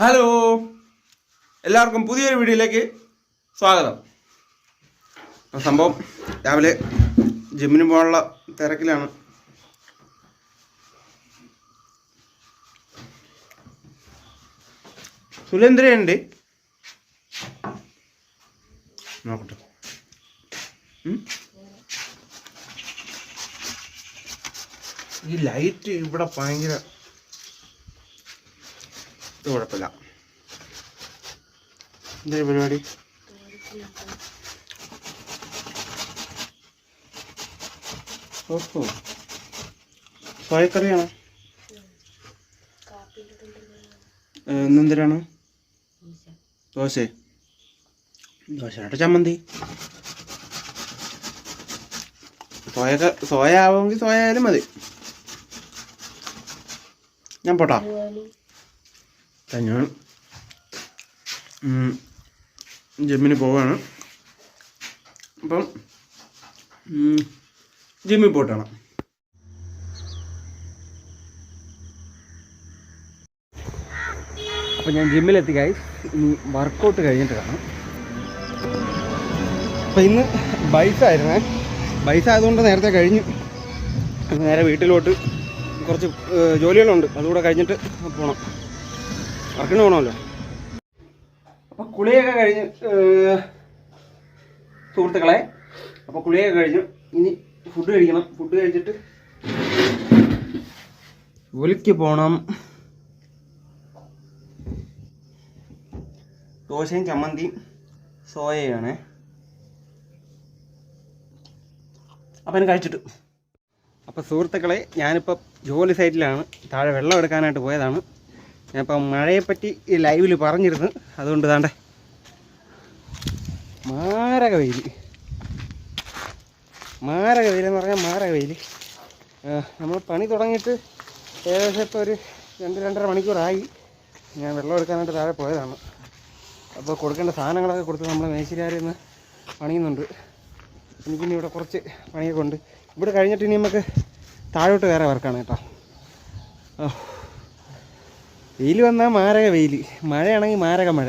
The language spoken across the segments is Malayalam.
ഹലോ. എല്ലാവർക്കും പുതിയൊരു വീഡിയോയിലേക്ക് സ്വാഗതം. അപ്പം സംഭവം രാവിലെ ജിമ്മിന് പോകാനുള്ള തിരക്കിലാണ്. സുരേന്ദ്രയുണ്ട് നോക്കട്ടെ. ഈ ലൈറ്റ് ഇവിടെ ഭയങ്കര ഇത് കുഴപ്പമില്ല എന്തൊരു പരിപാടി? ഓഹോ. സോയക്കറിയാണോ ഇന്നെന്തിനാണ്? ദോശ. ദോശയുടെ ചമ്മന്തി. സോയ സോയ ആവുമെങ്കിൽ സോയ ആയാലും മതി. ഞാൻ പോട്ടാ. ഞാൻ ജിമ്മിന് പോവാണ്. അപ്പം ജിമ്മിൽ പോയിട്ടാണ്. അപ്പം ഞാൻ ജിമ്മിലെത്തി കായി ഇനി വർക്കൗട്ട് കഴിഞ്ഞിട്ട് കാണാം. അപ്പം ഇന്ന് ബൈസായിരുന്നേ ബൈസ് ആയതുകൊണ്ട് നേരത്തെ കഴിഞ്ഞു. നേരെ വീട്ടിലോട്ട് കുറച്ച് ജോലികളുണ്ട്. അതുകൂടെ കഴിഞ്ഞിട്ട് പോകണം വർക്കിന് പോകണമല്ലോ അപ്പോൾ കുളിയൊക്കെ കഴിഞ്ഞ് സുഹൃത്തുക്കളെ അപ്പോൾ കുളിയൊക്കെ കഴിഞ്ഞു ഇനി ഫുഡ് കഴിക്കണം. ഫുഡ് കഴിച്ചിട്ട് ജോലിക്ക് പോകണം ദോശയും ചമ്മന്തിയും സോയയാണ്. അപ്പം കഴിച്ചിട്ട്. അപ്പോൾ സുഹൃത്തുക്കളെ ഞാനിപ്പോൾ ജോലി സൈറ്റിലാണ്. താഴെ വെള്ളം എടുക്കാനായിട്ട് പോയതാണ്. ഞാനിപ്പോൾ മഴയെപ്പറ്റി ഈ ലൈവിൽ പറഞ്ഞിരുന്നു. അതുകൊണ്ട് താണ്ടേ മാരക വെയിൽ മാരക വെയിലെന്ന് പറഞ്ഞാൽ മാരക വെയിൽ നമ്മൾ പണി തുടങ്ങിയിട്ട് ഏകദേശം ഇപ്പോൾ ഒരു രണ്ട് രണ്ടര മണിക്കൂറായി. ഞാൻ വെള്ളം എടുക്കാനായിട്ട് താഴെ പോയതാണ്. അപ്പോൾ കൊടുക്കേണ്ട സാധനങ്ങളൊക്കെ കൊടുത്ത് നമ്മൾ മേശിരിയാരിൽ നിന്ന് പണിയുന്നുണ്ട്. എനിക്കിനി ഇവിടെ കുറച്ച് പണിയൊക്കെ ഉണ്ട്. ഇവിടെ കഴിഞ്ഞിട്ട് ഇനി നമുക്ക് താഴോട്ട് വേറെ വർക്കാണ് കേട്ടോ. വെയിൽ വന്നാൽ മാരക വെയിൽ. മഴയാണെങ്കിൽ മാരക മഴ.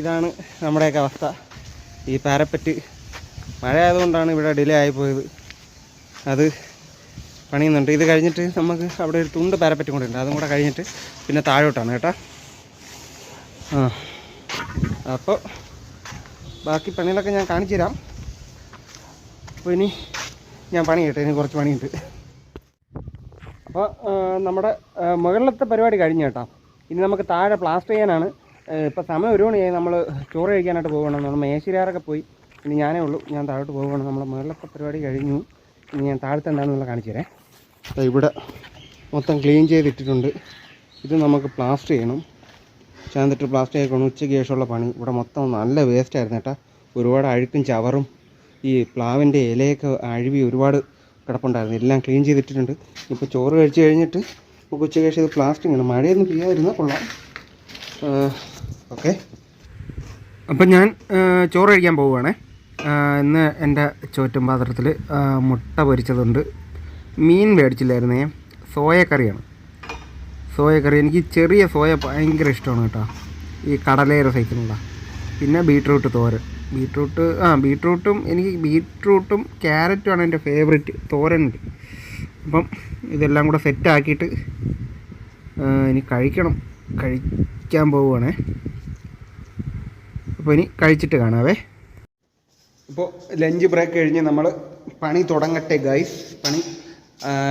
ഇതാണ് നമ്മുടെയൊക്കെ അവസ്ഥ. ഈ പാരപ്പറ്റ് മഴ ആയതുകൊണ്ടാണ് ഇവിടെ ഡിലേ ആയിപ്പോയത് അത് പണിയുന്നുണ്ട്. ഇത് കഴിഞ്ഞിട്ട് നമുക്ക് അവിടെ ഒരു തുണ്ട് പാരപ്പറ്റും കൂടെ ഉണ്ട്. അതും കൂടെ കഴിഞ്ഞിട്ട് പിന്നെ താഴോട്ടാണ് കേട്ടോ. ആ. അപ്പോൾ ബാക്കി പണികളൊക്കെ ഞാൻ കാണിച്ചു തരാം അപ്പോൾ ഇനി ഞാൻ പണി കേട്ടോ ഇനി കുറച്ച് പണിയുണ്ട്. അപ്പോൾ നമ്മുടെ മുകളിലത്തെ പരിപാടി കഴിഞ്ഞ കേട്ടോ. ഇനി നമുക്ക് താഴെ പ്ലാസ്റ്റർ ചെയ്യാനാണ്. ഇപ്പോൾ സമയം ഒരു മണിയായി. നമ്മൾ ചോറ് കഴിക്കാനായിട്ട് പോകണം നമ്മൾ മേശിരാറൊക്കെ പോയി. ഇനി ഞാനേ ഉള്ളൂ. ഞാൻ താഴോട്ട് പോവുകയാണ്. നമ്മൾ മുകളിലത്തെ പരിപാടി കഴിഞ്ഞു. ഇനി ഞാൻ താഴത്തെ എന്താണെന്നുള്ള കാണിച്ചു തരാം. അപ്പോൾ ഇവിടെ മൊത്തം ക്ലീൻ ചെയ്തിട്ടിട്ടുണ്ട്. ഇത് നമുക്ക് പ്ലാസ്റ്റർ ചെയ്യണം. ചാന്തിട്ട് പ്ലാസ്റ്റർ ചെയ്യണം ഉച്ചയ്ക്ക് ശേഷമുള്ള പണി. ഇവിടെ മൊത്തം നല്ല വേസ്റ്റ് ആയിരുന്നു കേട്ടോ. ഒരുപാട് അഴുക്കും ചവറും ഈ പ്ലാവിന്റെ ഇലയൊക്കെ അഴുവി ഒരുപാട് കിടപ്പുണ്ടായിരുന്നു. എല്ലാം ക്ലീൻ ചെയ്തിട്ടിട്ടുണ്ട്. ഇപ്പോൾ ചോറ് കഴിച്ച് കഴിഞ്ഞിട്ട് നമുക്ക് ഉച്ച കഴിച്ചത് പ്ലാസ്റ്റിക് ആണ്. മഴയൊന്നും പെയ്യാതിരുന്നാൽ കൊള്ളാം. ഓക്കെ. അപ്പം ഞാൻ ചോറ് കഴിക്കാൻ പോവുകയാണേ. ഇന്ന് എന്റെ ചോറ്റും പാത്രത്തിൽ മുട്ട പൊരിച്ചതുണ്ട്. മീൻ മേടിച്ചില്ലായിരുന്നേ. സോയക്കറിയാണ്. സോയക്കറി എനിക്ക് ചെറിയ സോയ ഭയങ്കര ഇഷ്ടമാണ് കേട്ടോ. ഈ കടലേര സൈക്കിളുള്ള പിന്നെ ബീട്രൂട്ട് തോരൻ. ബീട്രൂട്ട് ആ ബീട്രൂട്ടും എനിക്ക് ബീട്രൂട്ടും ക്യാരറ്റുമാണ് എന്റെ ഫേവറേറ്റ് തോരനുണ്ട് അപ്പം ഇതെല്ലാം കൂടെ സെറ്റാക്കിയിട്ട് ഇനി കഴിക്കണം. കഴിക്കാൻ പോവുകയാണേ അപ്പോൾ ഇനി കഴിച്ചിട്ട് കാണാവേ. ഇപ്പോൾ ലഞ്ച് ബ്രേക്ക് കഴിഞ്ഞ് നമ്മൾ പണി തുടങ്ങട്ടെ ഗൈസ് പണി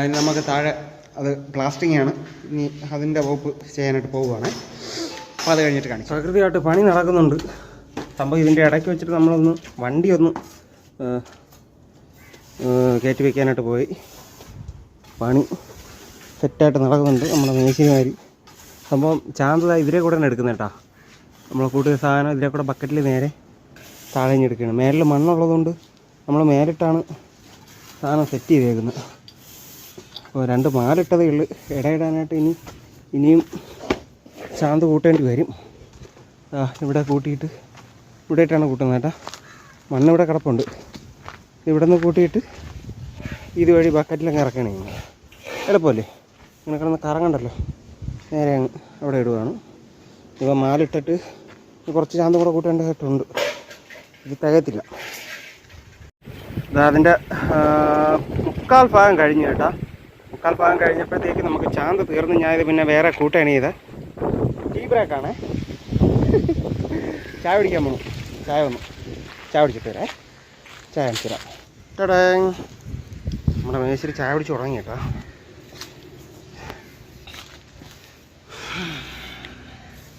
ഇനി നമുക്ക് താഴെ അത് പ്ലാസ്റ്റിംഗ് ആണ്. ഇനി അതിന്റെ വകുപ്പ് ചെയ്യാനായിട്ട് പോവുകയാണ് അപ്പോൾ അത് കഴിഞ്ഞിട്ട് കാണിച്ചു പ്രകൃതിയായിട്ട് പണി നടക്കുന്നുണ്ട്. സംഭവം ഇതിന്റെ ഇടയ്ക്ക് വെച്ചിട്ട് നമ്മളൊന്ന് വണ്ടി ഒന്ന് കയറ്റി വയ്ക്കാനായിട്ട് പോയി. പണി സെറ്റായിട്ട് നടക്കുന്നുണ്ട് നമ്മുടെ മേശിരിമാർ സംഭവം ചാന്തത ഇതിലെ കൂടെ തന്നെ എടുക്കുന്നത് കേട്ടോ. നമ്മളെ കൂട്ടിയ സാധനം ഇതിലെ കൂടെ ബക്കറ്റിൽ നേരെ താഴെ എടുക്കുകയാണ്. മേലിൽ മണ്ണുള്ളതുകൊണ്ട് നമ്മൾ മേലിട്ടാണ് സാധനം സെറ്റ് ചെയ്തേക്കുന്നത്. അപ്പോൾ രണ്ട് മാലിട്ടതേ ഉള്ളു. ഇടയിടാനായിട്ട് ഇനി ഇനിയും ചാന്ത് കൂട്ടേണ്ടി വരും. ഇവിടെ കൂട്ടിയിട്ട് ഇവിടെ ഇട്ടാണ് കൂട്ടുന്നത് കേട്ടോ. മണ്ണ് ഇവിടെ കിടപ്പുണ്ട്. ഇവിടെ നിന്ന് കൂട്ടിയിട്ട് ഇതുവഴി ബക്കറ്റിലങ്ങ് ഇറക്കണേ എളുപ്പമല്ലേ? ഇങ്ങനെ കിടന്ന് കറങ്ങണ്ടല്ലോ. നേരെ അങ്ങ് അവിടെ ഇടുകയാണ് ഇപ്പോൾ മാലിട്ടിട്ട് കുറച്ച് ചാന്തം കൂടെ കൂട്ടേണ്ടതായിട്ടുണ്ട് ഇത് തികയത്തില്ല. അതിന്റെ മുക്കാൽ ഭാഗം കഴിഞ്ഞു കേട്ടാ. മുക്കാൽ ഭാഗം കഴിഞ്ഞപ്പോഴത്തേക്ക് നമുക്ക് ചാന്ത് തീർന്ന് ഞാനിത് പിന്നെ വേറെ കൂട്ടാണ് ചെയ്ത് ടീ ബ്രേക്കാണേ. ചായ പിടിക്കാൻ പോണു. ചായ വന്നു. ചായ പിടിച്ചിട്ട് വരാം ചായ അടിച്ചു തരാം. ടടേ നമ്മുടെ മേശരി ചായ പിടിച്ച് തുടങ്ങി കേട്ടോ.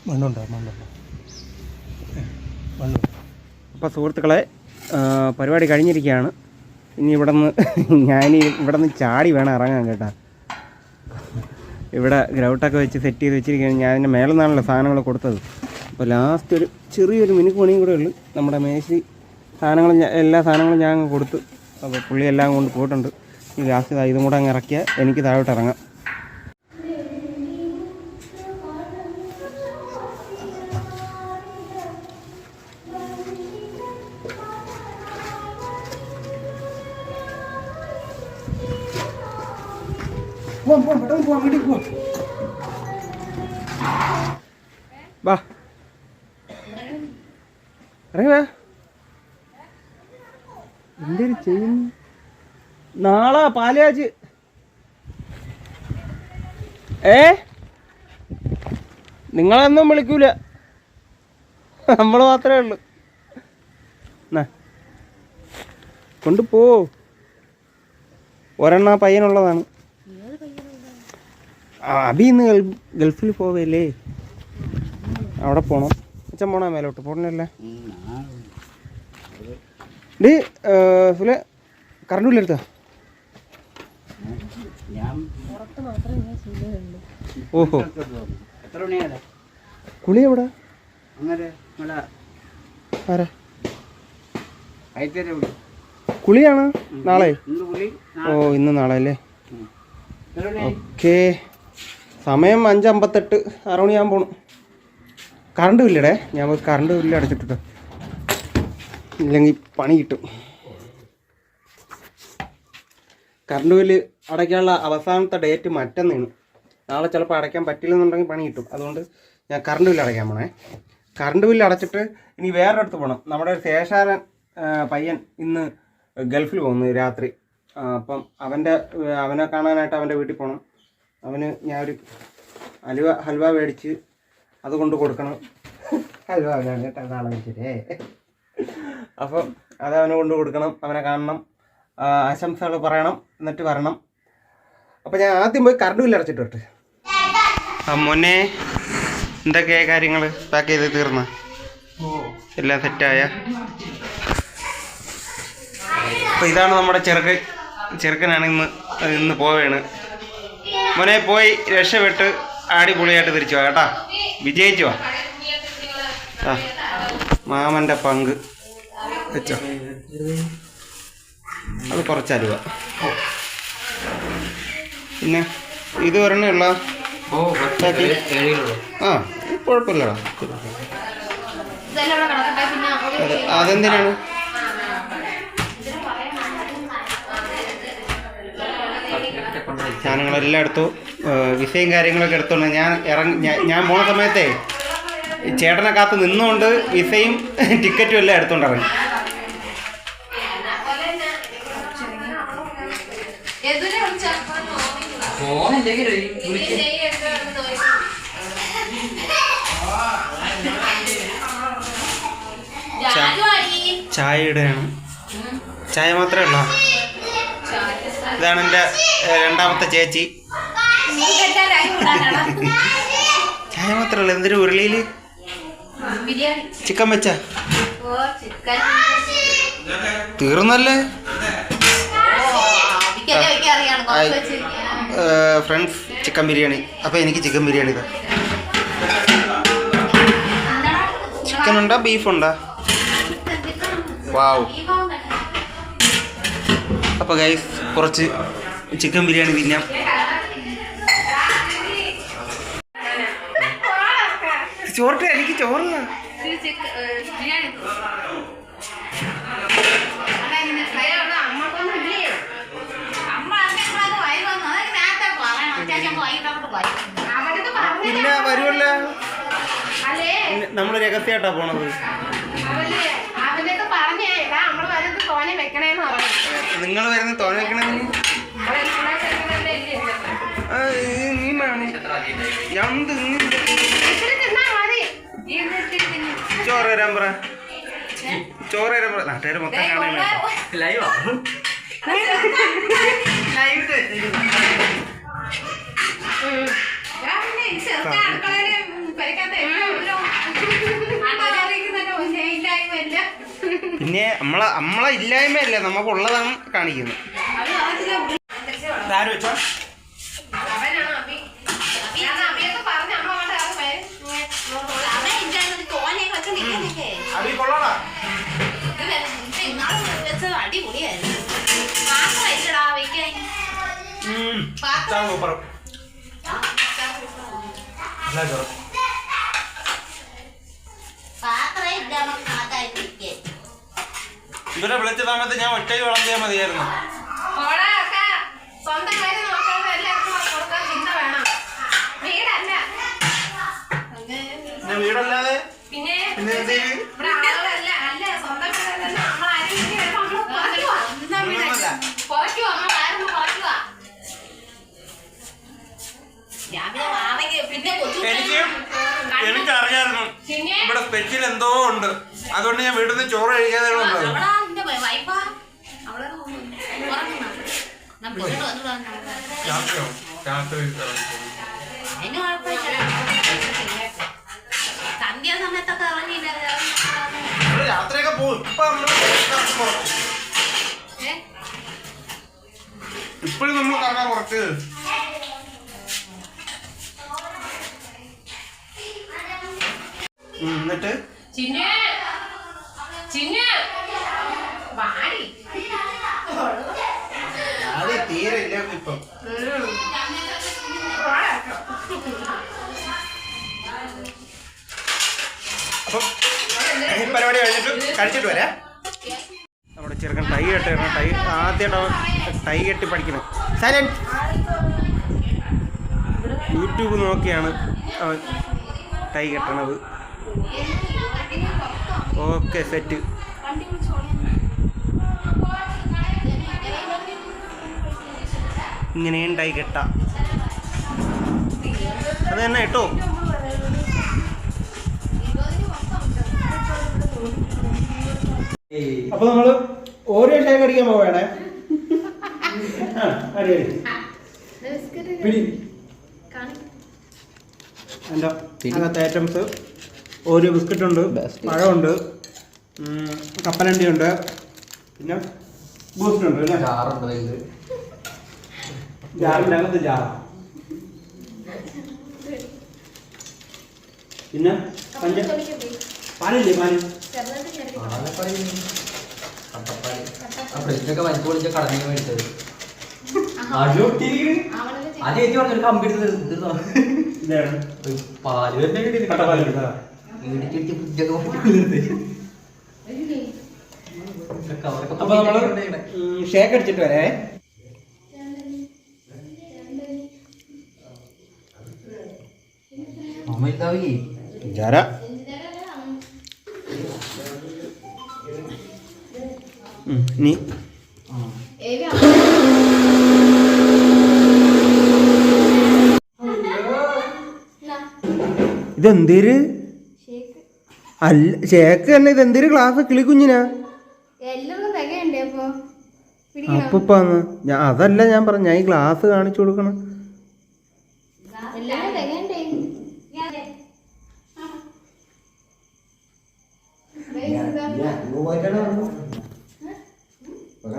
മണ്ണുണ്ടോ? മണ്ണുണ്ടോ? മണ്ണുണ്ടോ? അപ്പോൾ സുഹൃത്തുക്കളെ പരിപാടി കഴിഞ്ഞിരിക്കുകയാണ്. ഇനി ഇവിടെ നിന്ന് ഞാൻ ഇവിടെ നിന്ന് ചാടി വേണം ഇറങ്ങാൻ കേട്ടോ. ഇവിടെ ഗ്രൗട്ടൊക്കെ വെച്ച് സെറ്റ് ചെയ്ത് വെച്ചിരിക്കുകയാണ്. ഞാൻ മേലെ നിന്നാണല്ലോ സാധനങ്ങൾ കൊടുത്തത്. അപ്പോൾ ലാസ്റ്റ് ഒരു ചെറിയൊരു മിനുക്ക് പണിയും കൂടെ ഉള്ളു. നമ്മുടെ മേശി സാധനങ്ങളും എല്ലാ സാധനങ്ങളും ഞാൻ അങ്ങ് കൊടുത്തു. അപ്പോൾ പുള്ളി എല്ലാം കൊണ്ട് പോയിട്ടുണ്ട്. ഈ ലാസ്റ്റ് ഇതും കൂടെ അങ്ങ് ഇറക്കിയാൽ എനിക്ക് താഴോട്ട് ഇറങ്ങാം. എന്തൊരു ചെയ്യുന്നു നാളെ പാലാജ്. ഏ? നിങ്ങളൊന്നും വിളിക്കൂല. നമ്മൾ മാത്രമേ ഉള്ളൂ. കൊണ്ടുപോ. ഒരെണ്ണ പയ്യനുള്ളതാണ്. അഭി ഇന്ന് ഗൾ- ഗൾഫിൽ പോവല്ലേ? അവിടെ പോണം. അച്ഛൻ പോണ മേലോട്ട്? പോണല്ലേ ഡി സുലെ കറണ്ട് ബില്ല് എടുത്താ ഓഹോ. കുളി എവിടെ? ആരാ? കുളിയാണ്? നാളെ? ഓ ഇന്ന് നാളെ അല്ലേ? ഓക്കെ. സമയം അഞ്ചമ്പത്തെട്ട് ആറ് മണിയാകുമ്പോൾ പോണു. കറണ്ട് ബില്ലടേ ഞാൻ കറണ്ട് ബില്ല് അടച്ചിട്ടിട്ട് ഇല്ലെങ്കിൽ പണി കിട്ടും. കറണ്ട് ബില്ല് അടയ്ക്കാനുള്ള അവസാനത്തെ ഡേറ്റ് മറ്റന്നാണ്. നാളെ ചിലപ്പോൾ അടയ്ക്കാൻ പറ്റില്ലെന്നുണ്ടെങ്കിൽ പണി കിട്ടും. അതുകൊണ്ട് ഞാൻ കറണ്ട് ബില്ല് അടയ്ക്കാൻ പോണേ. കറണ്ട് ബില്ല് അടച്ചിട്ട് ഇനി വേറൊരിടത്ത് പോകണം നമ്മുടെ ഒരു ശേഷാരൻ പയ്യൻ ഇന്ന് ഗൾഫിൽ പോകുന്നു രാത്രി. അപ്പം അവന്റെ അവനെ കാണാനായിട്ട് അവന്റെ വീട്ടിൽ പോകണം അവന് ഞാൻ ഒരു ഹലുവ ഹൽവ മേടിച്ച് അത് കൊണ്ട് കൊടുക്കണം. ഹൽവ വേണം കേട്ടോ നാളെ വെച്ചിട്ടേ അപ്പം അത് അവന് കൊണ്ട് കൊടുക്കണം അവനെ കാണണം ആശംസകൾ പറയണം എന്നിട്ട് വരണം. അപ്പം ഞാൻ ആദ്യം പോയി കറണ്ട് ബില്ല് അടച്ചിട്ട് വരട്ടെ. ആ മോനെ എന്തൊക്കെയാ കാര്യങ്ങൾ പാക്ക് ചെയ്ത് തീർന്ന? എല്ലാം സെറ്റായ അപ്പം ഇതാണ് നമ്മുടെ ചെറുക്കൻ ചെറുക്കനാണ് ഇന്ന് ഇന്ന് പോവുകയാണ് മോനെ പോയി രക്ഷപ്പെട്ട് അടിപൊളിയായിട്ട് തിരിച്ചു വാ കേട്ടാ. വിജയിച്ചു വാ. ആ മാമന്റെ പങ്ക്. വെച്ചോ അത് കുറച്ച് അലുവ പിന്നെ ഇത് വരണുള്ള ആ കുഴപ്പമില്ലടാ. അതെന്തിനാണ്? സാധനങ്ങളെല്ലാം എടുത്തു. വിസയും കാര്യങ്ങളൊക്കെ എടുത്തോണ്ട് ഞാൻ ഇറങ്ങി ഞാൻ- പോണ സമയത്തേ ചേട്ടനെ കാത്ത് നിന്നുകൊണ്ട് വിസയും ടിക്കറ്റും എല്ലാം എടുത്തോണ്ട് ഇറങ്ങി എതിരെ വിളിച്ചാ ഫോണില്ലെങ്കിൽ ജാനുവാരി ചായയുടെയാണ്. ചായ മാത്രമേ ഉള്ളോ? ഇതാണ് എന്റെ രണ്ടാമത്തെ ചേച്ചി. ചായ മാത്രമേ ഉള്ളൂ. എന്തൊരു ഉരുളിയിൽ ബിരിയാണി. ചിക്കൻ വെച്ച? തീർന്നല്ലേ? അറിയാണ് ഫ്രണ്ട്സ് ചിക്കൻ ബിരിയാണി അപ്പോൾ എനിക്ക് ചിക്കൻ ബിരിയാണി ഇതാ. ചിക്കൻ ഉണ്ടോ? ബീഫ് ഉണ്ടോ? വാവ് അപ്പോൾ ഗൈസ് കുറച്ച് ചിക്കൻ ബിരിയാണി തിന്നാം. ചോറിട്ട് എനിക്ക് ചോറ് ബിരിയാണി. ഇല്ല വരുമല്ല? നമ്മൾ നമ്മൾ രഹസ്യമായിട്ടാ പോണത് നിങ്ങൾ വരുന്ന തോന വെക്കണമെന്ന് നീ വേണം. ചോറ് വരാൻ പറ. ചോറ് വരാൻ പറ. നാട്ടുകാർ മൊത്തം കാണാൻ കൊണ്ട് ലൈവാ? പിന്നെ നമ്മളെ നമ്മളെ ഇല്ലായ്മയല്ല നമുക്കുള്ളതാണ് കാണിക്കുന്നത്. ആര് വെച്ചോ? അടിപൊളിയായിരുന്നു. പാത്രം ഇല്ലടാ വെക്കാൻ. മാറ്റാതിരിക്കാൻ. ഇവരെ വിളിച്ചതാണത് സമയത്ത് ഞാൻ ഒറ്റയ്ക്ക് വിളമ്പിയാൽ മതിയായിരുന്നു സ്പെഷ്യൽ എന്തോ ഉണ്ട്. അതുകൊണ്ട് ഞാൻ വീട്ടിൽ നിന്ന് ചോറ് കഴിക്കാതെ രാത്രിയൊക്കെ പോകും. ഇപ്പൊ ഇപ്പോഴും നമ്മൾ കറങ്ങാൻ കുറച്ച് എന്നിട്ട്? ചിന്നു. ചിന്നു. വാടി. അത് തീരെ ഇല്ല ഇപ്പം. അപ്പം പരിപാടി കഴിഞ്ഞിട്ട് കഴിച്ചിട്ട് വരാം. നമ്മുടെ ചെറുക്കൻ ടൈ കെട്ടി ടൈ ആദ്യമായിട്ടാണ് ടൈ കെട്ടി പഠിക്കുന്നത്. സൈലന്റ് യൂട്യൂബ് നോക്കിയാണ് അവൻ ടൈ കെട്ടണത്. Okay set. ഇങ്ങനെ ഉണ്ടായി കെട്ട. അത് തന്നെ കേട്ടോ. അപ്പൊ നമ്മൾ ഓരോ ഷേക്ക് അടിക്കാൻ പോവേണേ. ആ, അടി അടി പിടി. എന്റെ അങ്ങനത്തെ ഐറ്റംസ്. ഓരോ ബിസ്ക്കറ്റ് ഉണ്ട് പഴമുണ്ട് കപ്പലണ്ടി ഉണ്ട് പിന്നെ ബൂസ്റ്റ് ഉണ്ട് അല്ലേ ജാറിന്റെ അകത്ത് ജാർ പിന്നെ പഞ്ച പാലില്ലേ പാൽ? ഫ്രിഡ്ജൊക്കെ വലിച്ചു പൊളിച്ച കടന്നു മേടിച്ചത്. ആ ചേച്ചി പറഞ്ഞൊരു കമ്പി എടുത്ത് ഇതാണ്. പാൽ തന്നെ കിട്ടി കട്ടപ്പാൽ. ഇടിച്ചിടിച്ച് ഫ്രിഡ്ജൊക്കെ പൊളിച്ച് അപ്പൊ നമ്മൾ ഷേക്ക് അടിച്ചിട്ട് വരേ ജാര നീ. ഇതെന്തേര്? അല്ല ചേക്ക് തന്നെ എന്തൊരു ക്ലാസ് കിളി കുഞ്ഞിനാ? അപ്പൊ? അപ്പപ്പാന്ന് ഞാൻ അതല്ല ഞാൻ പറഞ്ഞു ഞാൻ ഈ ഗ്ലാസ് കാണിച്ചു കൊടുക്കണം.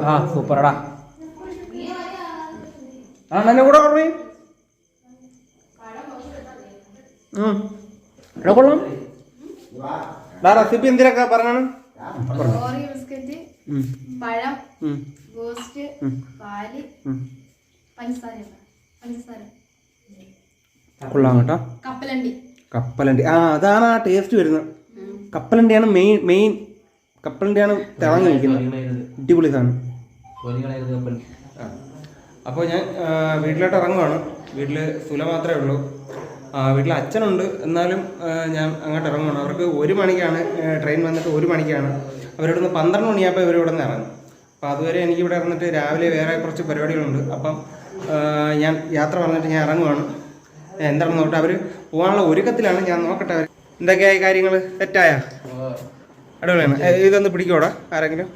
ആ സൂപ്പറടാ. ആ എന്നെ കൂടെ ഓർമ്മ എടാ കൊള്ളാം റെസിപ്പി എന്തിനൊക്കെ പറഞ്ഞാണ് ഓറിയോ ബിസ്ക്കറ്റ് പഴം ഗോസ്റ്റ് പാൽ പഞ്ചസാര പഞ്ചസാര. കൊള്ളാം കേട്ടോ. കപ്പലണ്ടി. കപ്പലണ്ടി. ആ അതാണ് ആ ടേസ്റ്റ് വരുന്നത്. കപ്പലണ്ടിയാണ് മെയിൻ മെയിൻ കപ്പലണ്ടിയാണ് തിളങ്ങി നിൽക്കുന്നത്. അടിപൊളി സാധനം. അപ്പോൾ ഞാൻ വീട്ടിലോട്ട് ഇറങ്ങുവാണ്. വീട്ടിൽ സുല മാത്രമേ ഉള്ളൂ. വീട്ടിൽ അച്ഛനുണ്ട്. എന്നാലും ഞാൻ അങ്ങോട്ട് ഇറങ്ങണം അവർക്ക് ഒരു മണിക്കാണ് ട്രെയിൻ വന്നിട്ട് ഒരു മണിക്കാണ്. അവരിവിടുന്ന് പന്ത്രണ്ട് മണിയാകുമ്പോൾ ഇവർ ഇറങ്ങും. അപ്പോൾ അതുവരെ എനിക്ക് ഇവിടെ ഇറങ്ങിട്ട് രാവിലെ വേറെ കുറച്ച് പരിപാടികളുണ്ട്. അപ്പം ഞാൻ യാത്ര പറഞ്ഞിട്ട് ഞാൻ ഇറങ്ങുവാണ്. എന്താണെന്ന് നോക്കട്ടെ. അവർ പോകാനുള്ള ഒരുക്കത്തിലാണ് ഞാൻ നോക്കട്ടെ അവർ എന്തൊക്കെയായി കാര്യങ്ങൾ തെറ്റായ? അടിപൊളിയാണ്. ഇതൊന്ന് പിടിക്കോടാ ആരെങ്കിലും?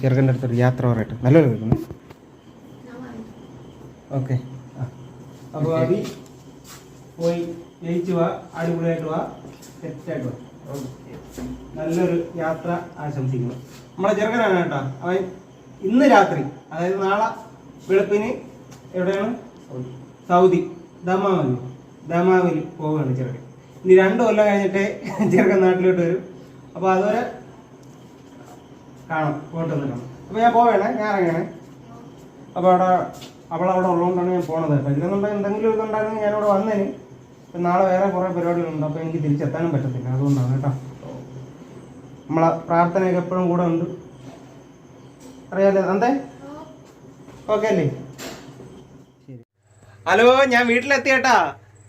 ചെറുക്കന്റെ അടുത്തൊരു യാത്ര പറയട്ടെ. നല്ലൊരു ഓക്കെ. അപ്പോൾ അതി പോയി ജയിച്ചു വാ അടിപൊളിയായിട്ട് വാ സെറ്റായിട്ട് വാ. നല്ലൊരു യാത്ര ആശംസിക്കുന്നു. നമ്മളെ ചെറുക്കനാണ് കേട്ടോ. അവൻ ഇന്ന് രാത്രി അതായത് നാളെ വെളുപ്പിന് എവിടെയാണ്? സൗദി. ദമാവലി ദമാവലി പോവുകയാണ് ചെറുക്കൻ. ഇനി രണ്ട് കൊല്ലം കഴിഞ്ഞിട്ടേ ചെറുക്കൻ നാട്ടിലോട്ട് വരും. അപ്പോൾ അതുവരെ കാണാം പോയിട്ട് വന്ന് കാണാം. അപ്പോൾ ഞാൻ പോവേണേ ഞാൻ ഇറങ്ങണേ. അപ്പോൾ അവിടെ അവളവിടെ ഉള്ളതുകൊണ്ടാണ് ഞാൻ പോണത്. അപ്പോൾ ഇല്ലെന്നുണ്ടെങ്കിൽ എന്തെങ്കിലും ഇതുണ്ടായിരുന്നു ഞാനിവിടെ വന്നേന് ഇപ്പം നാളെ വേറെ കുറേ പരിപാടികളുണ്ട്. അപ്പോൾ എനിക്ക് തിരിച്ചെത്താനും പറ്റത്തില്ല. അതുകൊണ്ടാണ് കേട്ടോ. നമ്മളെ പ്രാർത്ഥനയൊക്കെ എപ്പോഴും കൂടെ ഉണ്ട്. അറിയാലോ? അന്തേ? ഓക്കെ അല്ലേ? ഹലോ ഞാൻ വീട്ടിലെത്തി കേട്ടാ.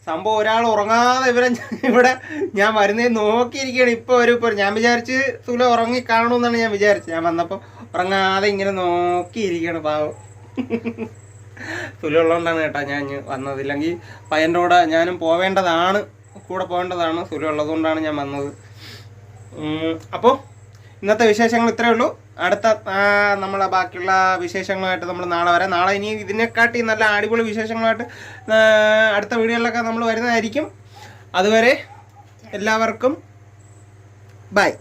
സംഭവം ഒരാൾ ഉറങ്ങാതെ ഇവരെ ഇവിടെ ഞാൻ വരുന്നേ നോക്കിയിരിക്കുകയാണ്. ഇപ്പോൾ ഒരു ഇപ്പോൾ ഞാൻ വിചാരിച്ച് സുല ഉറങ്ങി കാണണമെന്നാണ് ഞാൻ വിചാരിച്ചത്. ഞാൻ വന്നപ്പോൾ ഉറങ്ങാതെ ഇങ്ങനെ നോക്കിയിരിക്കുകയാണ് പാവം. സുല കേട്ടോ ഞാൻ വന്നത്. ഇല്ലെങ്കിൽ പയ്യന്റെ കൂടെ ഞാനും പോവേണ്ടതാണ് കൂടെ പോകേണ്ടതാണ് സുലുള്ളതുകൊണ്ടാണ് ഞാൻ വന്നത്. അപ്പോൾ ഇന്നത്തെ വിശേഷങ്ങൾ ഇത്രയേ ഉള്ളൂ. അടുത്ത നമ്മളെ ബാക്കിയുള്ള വിശേഷങ്ങളുമായിട്ട് നമ്മൾ നാളെ വരാം. നാളെ ഇനി ഇതിനെക്കാട്ടി നല്ല അടിപൊളി വിശേഷങ്ങളായിട്ട് അടുത്ത വീഡിയോകളിലൊക്കെ നമ്മൾ വരുന്നതായിരിക്കും. അതുവരെ എല്ലാവർക്കും ബൈ.